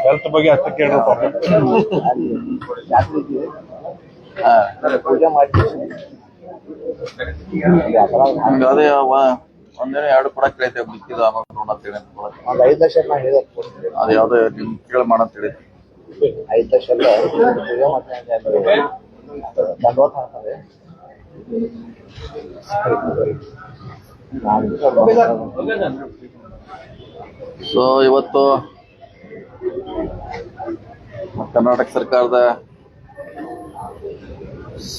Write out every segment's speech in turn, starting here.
Health ಬಗ್ಗೆ ಅಷ್ಟು ಕೇಳ್ರಿ ಪಾಪ ಪೂಜೆ ಮಾಡಿ ಹಂಗ ಅದೇ ವ- ಒಂದೇನೋ ಎರಡು ಕೂಡ ಕೇಳೈತೆ ಮಿಕ್ಕಿದ ಆಮೇಲೆ ಅಂತೇಳಿ ಅಂತ ಹೇಳಿ ಒಂದ್ ಐದ್ ಲಕ್ಷ ನಾ ಹೇಳಿದೆ ಅದು ಯಾವ್ದೋ ನಿಮ್ ಕೇಳಿ ಮಾಡ ಅಂತ ಹೇಳಿ ಐದು ಲಕ್ಷ ಅಲ್ಲ ಪೂಜೆ ಮಾಡ್ತೀನಿ ದಂಡೋತ್ ಸೊ ಇವತ್ತು ಕರ್ನಾಟಕ ಸರ್ಕಾರದ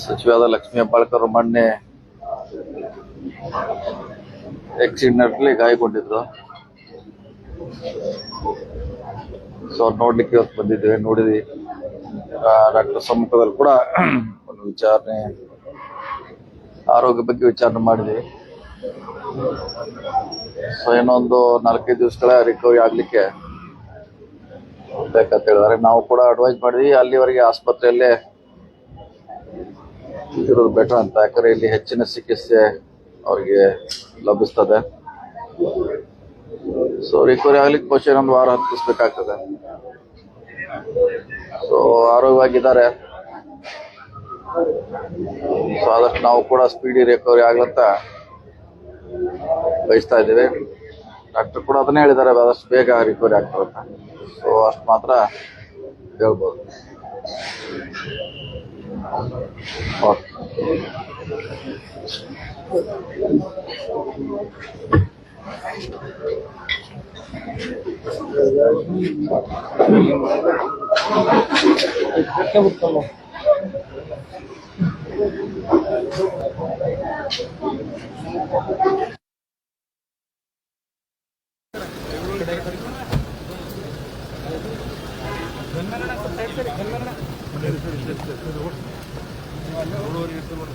ಸಚಿವಾದ ಲಕ್ಷ್ಮೀ ಹೆಬ್ಬಾಳ್ಕರ್ ಮೊನ್ನೆ ಆಕ್ಸಿಡೆಂಟ್ಲಿ ಗಾಯಗೊಂಡಿದ್ರು. ಸೊ ನೋಡ್ಲಿಕ್ಕೆ ಇವತ್ತು ಬಂದಿದ್ದೇವೆ, ನೋಡಿದ್ವಿ. ಡಾಕ್ಟರ್ ಸಮ್ಮುಖದಲ್ಲಿ ಕೂಡ ಒಂದು ವಿಚಾರಣೆ, ಆರೋಗ್ಯ ಬಗ್ಗೆ ವಿಚಾರಣೆ ಮಾಡಿದ್ವಿ. ಸೊ ಇನ್ನೊಂದು ನಾಲ್ಕೈದು ದಿವಸಗಳ ರಿಕವರಿ ಆಗ್ಲಿಕ್ಕೆ ಬೇಕಂತ ಹೇಳಿದಾರೆ ನಾವು ಕೂಡ ಅಡ್ವೈಸ್ ಮಾಡಿದ್ವಿ ಅಲ್ಲಿವರೆಗೆ ಆಸ್ಪತ್ರೆಯಲ್ಲೇ ಇರೋದು ಬೆಟರ್ ಅಂತ. ಯಾಕಂದರೆ ಇಲ್ಲಿ ಹೆಚ್ಚಿನ ಚಿಕಿತ್ಸೆ ಅವರಿಗೆ ಲಭಿಸ್ತದೆ. ಸೊ ರಿಕವರಿ ಆಗ್ಲಿಕ್ಕೆ ಬಹುಶಃ ಒಂದು ವಾರ ಹತ್ತಿಸ್ಬೇಕಾಗ್ತದೆ ಸೊ ಆರೋಗ್ಯವಾಗಿದ್ದಾರೆ. ಸೊ ಆದಷ್ಟು ನಾವು ಕೂಡ ಸ್ಪೀಡಿ ರಿಕವರಿ ಆಗ್ಲಂತ ಬಯಸ್ತಾ ಇದ್ದೇವೆ. ಡಾಕ್ಟರ್ ಕೂಡ ಅದನ್ನೇ ಹೇಳಿದ್ದಾರೆ, ಆದಷ್ಟು ಬೇಗ ರಿಕವರಿ ಆಗ್ತಾರೆ ಅಂತ. ಸೊ ಅಷ್ಟು ಮಾತ್ರ ಹೇಳ್ಬೋದು. ಓಕೆ ಜನಮನಕ್ಕೆ ತೈತರಿ ಜನಮನ ಓಡೋರಿ ಇತ್ತು ಮಡಾ